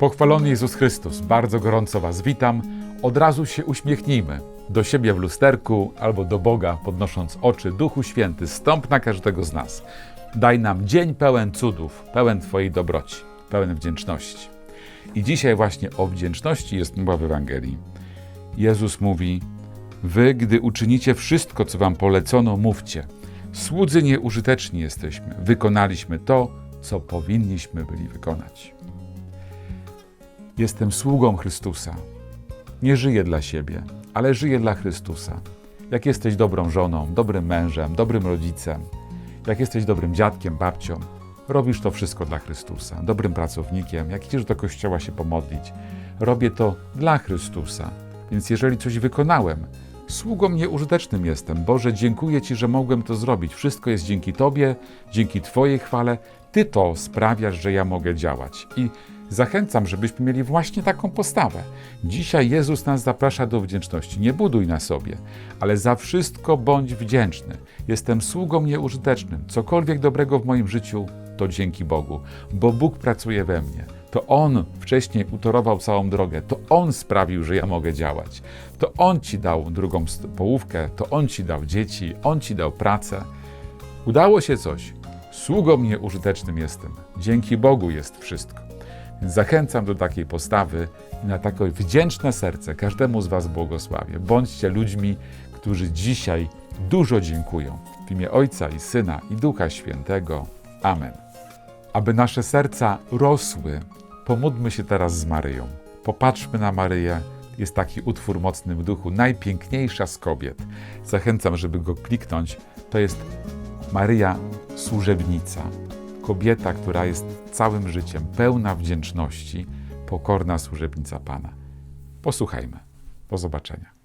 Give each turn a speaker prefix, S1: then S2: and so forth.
S1: Pochwalony Jezus Chrystus, bardzo gorąco Was witam. Od razu się uśmiechnijmy do siebie w lusterku albo do Boga, podnosząc oczy. Duchu Święty, stąp na każdego z nas. Daj nam dzień pełen cudów, pełen Twojej dobroci, pełen wdzięczności. I dzisiaj właśnie o wdzięczności jest mowa w Ewangelii. Jezus mówi: Wy, gdy uczynicie wszystko, co Wam polecono, mówcie. Słudzy nieużyteczni jesteśmy. Wykonaliśmy to, co powinniśmy byli wykonać. Jestem sługą Chrystusa. Nie żyję dla siebie, ale żyję dla Chrystusa. Jak jesteś dobrą żoną, dobrym mężem, dobrym rodzicem, jak jesteś dobrym dziadkiem, babcią, robisz to wszystko dla Chrystusa. Dobrym pracownikiem, jak idziesz do kościoła się pomodlić, robię to dla Chrystusa. Więc jeżeli coś wykonałem, sługą nieużytecznym jestem. Boże, dziękuję Ci, że mogłem to zrobić. Wszystko jest dzięki Tobie, dzięki Twojej chwale. Ty to sprawiasz, że ja mogę działać. I zachęcam, żebyśmy mieli właśnie taką postawę. Dzisiaj Jezus nas zaprasza do wdzięczności. Nie buduj na sobie, ale za wszystko bądź wdzięczny. Jestem sługą nieużytecznym. Cokolwiek dobrego w moim życiu, to dzięki Bogu, bo Bóg pracuje we mnie. To On wcześniej utorował całą drogę, to On sprawił, że ja mogę działać. To On ci dał drugą połówkę, to On ci dał dzieci, On ci dał pracę. Udało się coś. Sługą nieużytecznym jestem. Dzięki Bogu jest wszystko. Zachęcam do takiej postawy i na takie wdzięczne serce każdemu z Was błogosławię. Bądźcie ludźmi, którzy dzisiaj dużo dziękują. W imię Ojca i Syna i Ducha Świętego. Amen. Aby nasze serca rosły, pomódlmy się teraz z Maryją. Popatrzmy na Maryję. Jest taki utwór mocny w duchu, najpiękniejsza z kobiet. Zachęcam, żeby go kliknąć. To jest Maryja służebnica, kobieta, która jest całym życiem pełna wdzięczności, pokorna służebnica Pana. Posłuchajmy. Do zobaczenia.